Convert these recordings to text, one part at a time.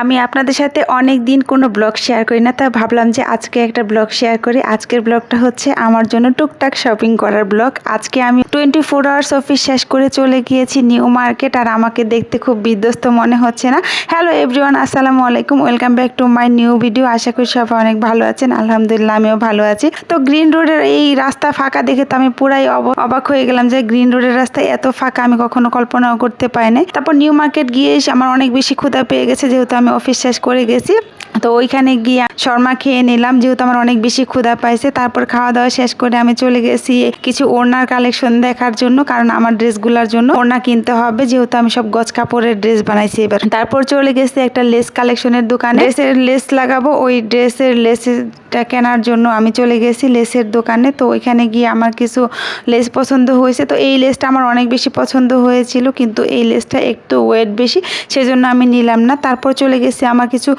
আমি আপনাদের সাথে অনেক দিন কোনো ব্লগ শেয়ার করি না তাই ভাবলাম যে আজকে একটা ব্লগ শেয়ার করি। আজকের ব্লগটা হচ্ছে আমার জন্য টুকটাক শপিং করার ব্লগ। আজকে আমি টোয়েন্টি ফোর আওয়ার্স অফিস শেষ করে চলে গিয়েছি নিউ মার্কেট আর আমাকে দেখতে খুব বিধ্বস্ত মনে হচ্ছে না। হ্যালো এভরিওয়ান আসসালামু আলাইকুম welcome back to my new video আশা করি সবাই অনেক ভালো আছেন, আলহামদুলিল্লাহ আমিও ভালো আছি। তো গ্রিন রোডের এই রাস্তা ফাঁকা দেখে তো আমি পুরাই অব- অবাক হয়ে গেলাম যে গ্রিন রোডের রাস্তায় এত ফাঁকা আমি কখনো কল্পনাও করতে পারি নাই তারপর নিউ মার্কেট গিয়ে আমার অনেক বেশি ক্ষুধা পেয়ে গেছে, যেহেতু আমি অফিস শেষ করে গেছি। তো ওইখানে গিয়ে শর্মা খেয়ে নিলাম, যেহেতু আমার অনেক বেশি ক্ষুধা পাইছে। তারপর খাওয়া দাওয়া শেষ করে আমি চলে গেছি কিছু ওড়নার কালেকশন দেখার জন্য, কারণ আমার ড্রেসগুলোর জন্য ওড়না কিনতে হবে, যেহেতু আমি সব গজ কাপড়ের ড্রেস বানাইছি এবার। তারপর চলে গেছি একটা লেস কালেকশনের দোকানে। ড্রেসের লেস লাগাবো, ওই ড্রেসের লেসটা কেনার জন্য আমি চলে গেছি লেসের দোকানে। তো ওইখানে গিয়ে আমার কিছু লেস পছন্দ হয়েছে। তো এই লেসটা আমার অনেক বেশি পছন্দ হয়েছিল, কিন্তু এই লেসটা একটু ওয়েট বেশি, সেজন্য আমি নিলাম না। তারপর চলে গেছি আমার কিছু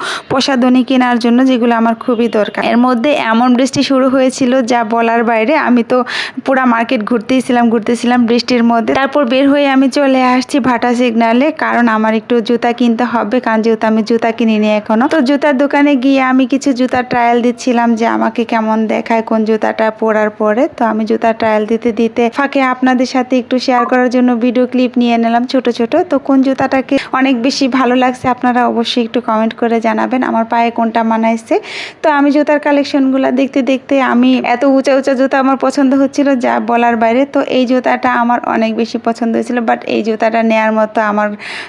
প্রসাধনী কেনার জন্য যেগুলো আমার খুবই দরকার। এর মধ্যে এমন বৃষ্টি শুরু হয়েছিল যা বলার বাইরে আমি তো পুরা মার্কেট ঘুরতেইছিলাম ঘুরতেছিলাম বৃষ্টির মধ্যে। তারপর বের হয়ে আমি চলে আসছি ভাটা সিগনালে কারণ আমার একটু জুতা কিনতে হবে, কারণ যেহেতু আমি জুতা কিনিনি এখনও। তো জুতার দোকানে গিয়ে আমি কিছু জুতার ট্রায়াল দিচ্ছিলাম যে আমাকে কেমন দেখায়, কোন জুতাটা পরার পরে। তো আমি জুতার ট্রায়াল দিতে দিতে ফাঁকে আপনাদের সাথে একটু শেয়ার করার জন্য ভিডিও ক্লিপ নিয়ে নিলাম ছোট ছোট। তো কোন জুতাটাকে অনেক বেশি ভালো লাগছে আপনারা অবশ্যই একটু কমেন্ট করে জানাবেন। আমার পায়ে কোনটা মানাইছে। তো আমি জুতার কালেকশনগুলো দেখতে দেখতে আমি এত উঁচা উঁচা জুতা আমার পছন্দ হচ্ছিল যা বলার বাইরে। তো এই জুতাটা আমার অনেক বেশি পছন্দ হয়েছিল বাট এই জুতাটা নেয়ার মতো আমার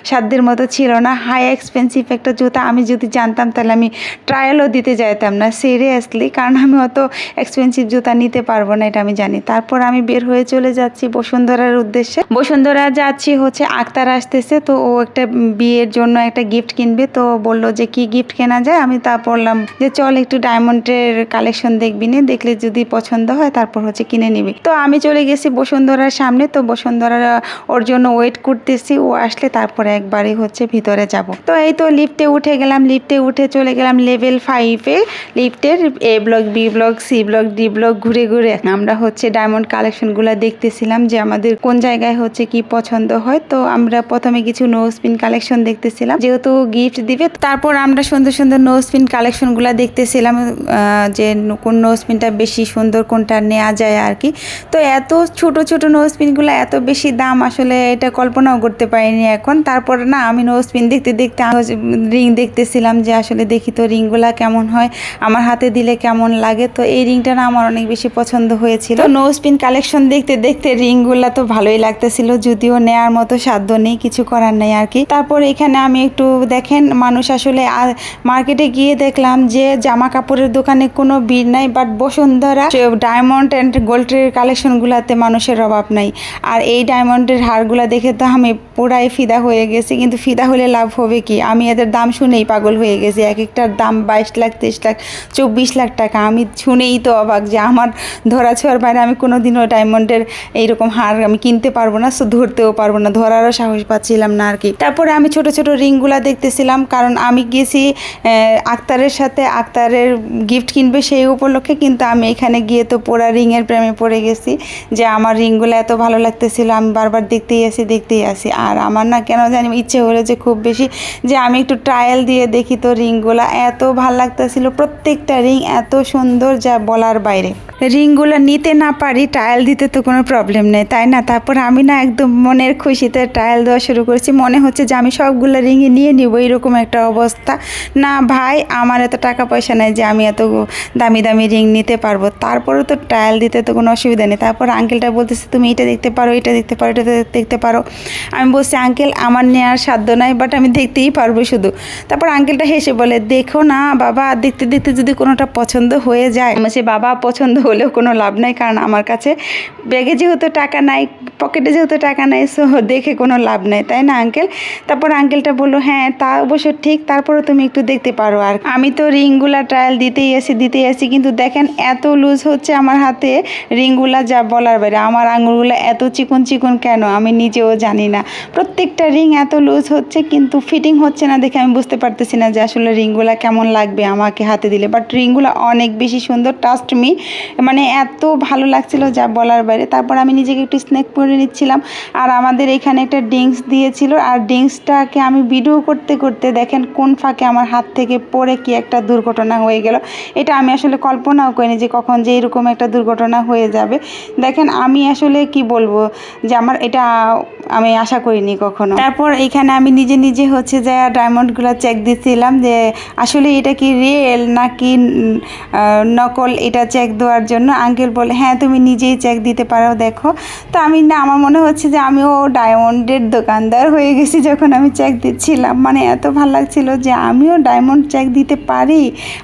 সাধ্যের মতো ছিল না। হাই এক্সপেন্সিভ একটা জুতা আমি যদি জানতাম তাহলে আমি ট্রায়ালও দিতে যাইতাম না সিরিয়াসলি কারণ আমি অত এক্সপেন্সিভ জুতা নিতে পারব না, এটা আমি জানি। তারপর আমি বের হয়ে চলে যাচ্ছি বসুন্ধরার উদ্দেশ্যে। বসুন্ধরা যাচ্ছি হচ্ছে আক্তার আসতেছে, তো ও একটা বিয়ের জন্য একটা গিফট কিনবে। তো বলল যে, কি গিফট কেনা যায়? আমি তা পড়লাম যে চল একটু ডায়মন্ডের কালেকশন দেখবি নে, দেখলে যদি পছন্দ হয় তারপর হচ্ছে কিনে নিবি। তো আমি চলে গেছি বসুন্ধরার সামনে, তো বসুন্ধরা ওর জন্য ওয়েট করতেছি, ও আসলে তারপরে একবারই হচ্ছে ভিতরে যাব। তো এই তো লিফটে উঠে গেলাম লিফটে উঠে চলে গেলাম লেভেল ফাইভে লিফটের A block B block C block D block ঘুরে ঘুরে আমরা হচ্ছে ডায়মন্ড কালেকশনগুলো দেখতেছিলাম যে আমাদের কোন জায়গায় হচ্ছে কি পছন্দ হয়। তো আমরা প্রথমে কিছু নো স্পিন কালেকশন দেখতেছিলাম, যেহেতু গিফট দিবে, তারপর আমরা সুন্দর সুন্দর নো স্পিন কালেকশনগুলো দেখতেছিলাম যে কোন নো স্পিনটা বেশি সুন্দর, কোনটা নেওয়া যায় আর কি। তো এত ছোট ছোট নো স্পিনগুলো এত বেশি দাম আসলে এটা কল্পনাও করতে পারিনি এখন। তারপর না, আমি নো স্পিন দেখতে দেখতে রিং দেখতেছিলাম যে আসলে দেখি তো রিংগুলা কেমন হয়, আমার হাতে দিলে কেমন লাগে। তো এই রিংটা না আমার অনেক বেশি পছন্দ হয়েছিল। নো স্পিন কালেকশন দেখতে দেখতে রিংগুলা তো ভালোই লাগতেছিল, যদিও নেয়ার মতো সাধ্য নেই, কিছু করার নেই আর কি। তারপর এখানে আমি একটু দেখেন, মানুষ আসলে মার্কেটে গিয়ে দেখলাম যে জামা কাপড়ের দোকানে কোনো ভিড় নাই বাট বসুন্ধরা ডায়মন্ড অ্যান্ড গোল্ডের কালেকশনগুলোতে মানুষের অভাব নাই। আর এই ডায়মন্ডের হারগুলো দেখে তো আমি পুরাই ফিদা হয়ে গেছি, কিন্তু ফিদা হলে লাভ হবে কি? আমি এদের দাম শুনেই পাগল হয়ে গেছি। এক একটার দাম বাইশ লাখ, তেইশ লাখ, চব্বিশ লাখ টাকা। আমি শুনেই তো অবাক যে আমার ধরা ছোঁয়ার বাইরে আমি কোনো দিনও ডায়মন্ডের এইরকম হার আমি কিনতে পারব না সো ধরতেও পারব না। ধরারও সাহস পাচ্ছিলাম না আর কি। তারপরে আমি ছোট ছোট রিংগুলা দেখতেছিলাম, কারণ আমি গেছি আক্তারের সাথে আক্তারের গিফট কিনবে সেই উপলক্ষে কিন্তু আমি এখানে গিয়ে তো পোড়া রিংয়ের প্রেমে পড়ে গেছি যে আমার রিংগুলো এত ভালো লাগতেছিল, আমি বারবার দেখতেই আসি দেখতেই আসি। আর আমার না কেন জানি ইচ্ছে হলো যে খুব বেশি যে আমি একটু ট্রায়াল দিয়ে দেখি তো রিংগুলো। এত ভালো লাগতেছিল, প্রত্যেকটা রিং এত সুন্দর যা বলার বাইরে। রিংগুলো নিতে না পারি ট্রায়াল দিতে তো কোনো প্রবলেম নেই, তাই না? তারপর আমি না একদম মনের খুশিতে ট্রায়াল দেওয়া শুরু করেছি। মনে হচ্ছে যে আমি সবগুলো রিংই নিয়ে নিব, এরকম একটা অবস্থা। না ভাই আমার এত টাকা পয়সা নেই যে আমি এত দামি দামি রিং নিতে পারব। তারপরেও তো ট্রায়াল দিতে তো কোনো অসুবিধা নেই। তারপর আঙ্কেলটা বলতেছে তুমি এটা দেখতে পারো এটা দেখতে পারো এটা দেখতে পারো। আমি বলছি আঙ্কেল আমার নেওয়ার সাধ্য নাই বাট আমি দেখতেই পারব শুধু। তারপর আঙ্কেলটা হেসে বলে দেখো না বাবা দেখতে দেখতে যদি কোনোটা পছন্দ হয়ে যায় বলছি, বাবা পছন্দ হলেও কোনো লাভ নাই কারণ আমার কাছে ব্যাগে যেহেতু টাকা নাই পকেটে যেহেতু টাকা নাই সো দেখে কোনো লাভ নাই তাই না আঙ্কেল তারপর আঙ্কেলটা বলল হ্যাঁ তা অবশ্য ঠিক তারপরে তুমি একটু দেখতে পারো। আর আমি তো রিংগুলা ট্রায়াল দিতেই এসি দিতেই এসি কিন্তু দেখেন এত লুজ হচ্ছে আমার হাতে রিংগুলা যা বলার বাইরে। আমার আঙুলগুলো এত চিকন চিকন কেন? আমি নিজেও জানি না। প্রত্যেকটা রিং এত লুজ হচ্ছে, কিন্তু ফিটিং হচ্ছে না দেখে আমি বুঝতে পারতেছি না যে আসলে রিংগুলা কেমন লাগবে আমাকে হাতে দিলে। বাট রিংগুলো অনেক বেশি সুন্দর টাস্ট মি মানে এত ভালো লাগছিল যা বলার বাইরে। তারপর আমি নিজেকে একটু স্ন্যাক করে নিচ্ছিলাম। আর আমাদের এখানে একটা ড্রিঙ্কস দিয়েছিল। আর ড্রিঙ্কসটাকে আমি ভিডিও করতে করতে দেখেন কোন ফাঁকে আমার হাত থেকে পড়ে কি একটা দুর্ঘটনা হয়ে গেল। এটা আমি আসলে কল্পনাও করিনি যে কখন যে এরকম একটা দুর্ঘটনা হয়ে যাবে। দেখেন, আমি আসলে কি বলব যে আমার এটা আমি আশা করিনি কখনো। তারপর এখানে আমি নিজে নিজে হচ্ছে যে ডায়মন্ডগুলো চেক দিচ্ছিলাম যে আসলে এটা কি রিয়েল নাকি নকল এটা চেক দেওয়ার জন্য। আঙ্কেল বলে হ্যাঁ তুমি নিজেই চেক দিতে পারো, দেখো। তো আমি না, আমার মনে হচ্ছে যে আমিও ডায়মন্ডের দোকানদার হয়ে গেছি যখন আমি চেক দিচ্ছিলাম। মানে এত ভালো লাগছিল যে আমিও ডায়মন্ড চেক দিতে পারি?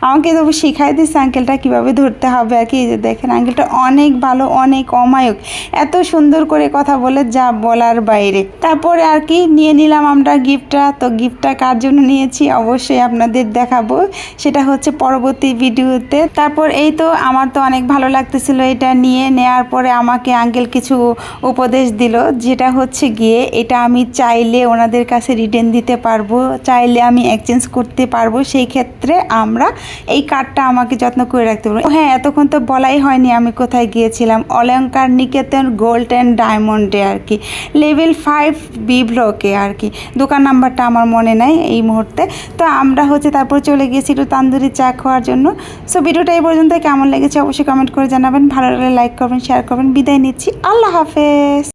আমাকে তবু শিখাই দিচ্ছে আঙ্কেলটা কীভাবে ধরতে হবে? আর কি যে দেখেন, আঙ্কেলটা অনেক ভালো, অনেক অমায়ক। এত সুন্দর করে কথা বলে যা বলার বাইরে। তারপরে আর কি, নিয়ে নিলাম আমরা গিফটটা তো গিফটটা কার জন্য নিয়েছি? অবশ্যই আপনাদের দেখাবো। সেটা হচ্ছে পরবর্তী ভিডিওতে তারপর এই তো আমার তো অনেক ভালো লাগতেছিল এটা নিয়ে। নেওয়ার পরে আমাকে আঙ্কেল কিছু উপদেশ দিল। যেটা হচ্ছে গিয়ে, এটা আমি চাইলে ওনাদের কাছে রিটার্ন দিতে পারব। চাইলে আমি এক্সচেঞ্জ করতে পারব। সেই ক্ষেত্রে আমরা এই কার্ডটা আমাকে যত্ন করে রাখতে পারব। হ্যাঁ এতক্ষণ তো বলাই হয়নি আমি কোথায় গিয়েছিলাম। অলঙ্কার নিকেতন গোল্ড অ্যান্ড ডায়মন্ডে আর কি। লেভেল ফাইভ বি ব্লকে আর কি। দোকান নাম্বারটা আমার মনে নাই এই মুহূর্তে। তো আমরা হচ্ছে তারপর চলে গিয়েছি একটু তান্দুরি চা খাওয়ার জন্য। সো ভিডিওটা এই পর্যন্ত। কেমন লেগেছে অবশ্যই কমেন্ট করে জানাবেন। ভালো লাগলে লাইক করবেন শেয়ার করবেন। বিদায় নিচ্ছি। আল্লাহ হাফেজ।